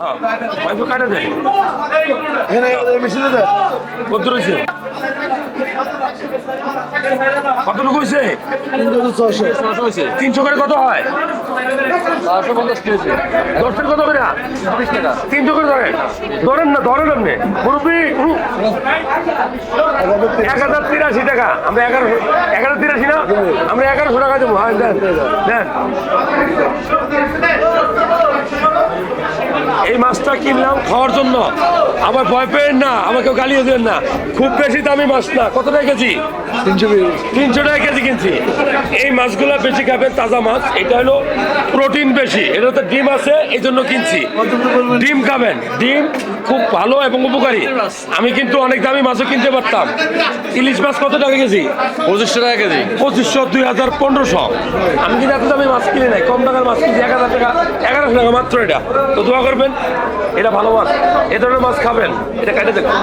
ওয়াইফে কাটা দেয়। এখানে মেশিনে দেয়। কত রয়েছে? কতটুকু হয়েছে? তিনশো করে কত হয়? চারশো পঞ্চাশ কেজি দশটার কত করে? তিনশো করে ধরেন। ধরেন না ধরেন আপনি। মুরব্বী এক হাজার তিরাশি টাকা। আমরা এগারো এগারো তিরাশি না? আমরা এগারোশো টাকা দেবো। হ্যাঁ দেন। দেন। এই মাছটা কিনলাম খাওয়ার জন্য। আমার ভয় পেয়েন না আমাকে গালিয়ে দেন না। খুব বেশি দামি মাছ না। কত টাকা কেজি? তিনশো তিনশো টাকা কেজি কিনছি। এই মাছগুলো বেশি খাবেন তাজা মাছ। এটা হলো প্রোটিন বেশি। এটাতে ডিম আছে এই জন্য কিনছি ডিম খাবেন। ডিম খুব ভালো এবং উপকারী। আমি কিন্তু অনেক দামি মাছও কিনতে পারতাম। ইলিশ মাছ কত টাকা কেজি? পঁচিশশো টাকা কেজি। পঁচিশশো দুই হাজার পনেরোশো। আমি কিন্তু এত দামি মাছ কিনে নাই। কম টাকার মাছ কিনছি এক হাজার টাকা এগারোশো টাকা মাত্র এটা। তো দোয়া করবেন এটা ভালো মাছ এ ধরনের মাছ খাবেন এটা কেটে দেখুন।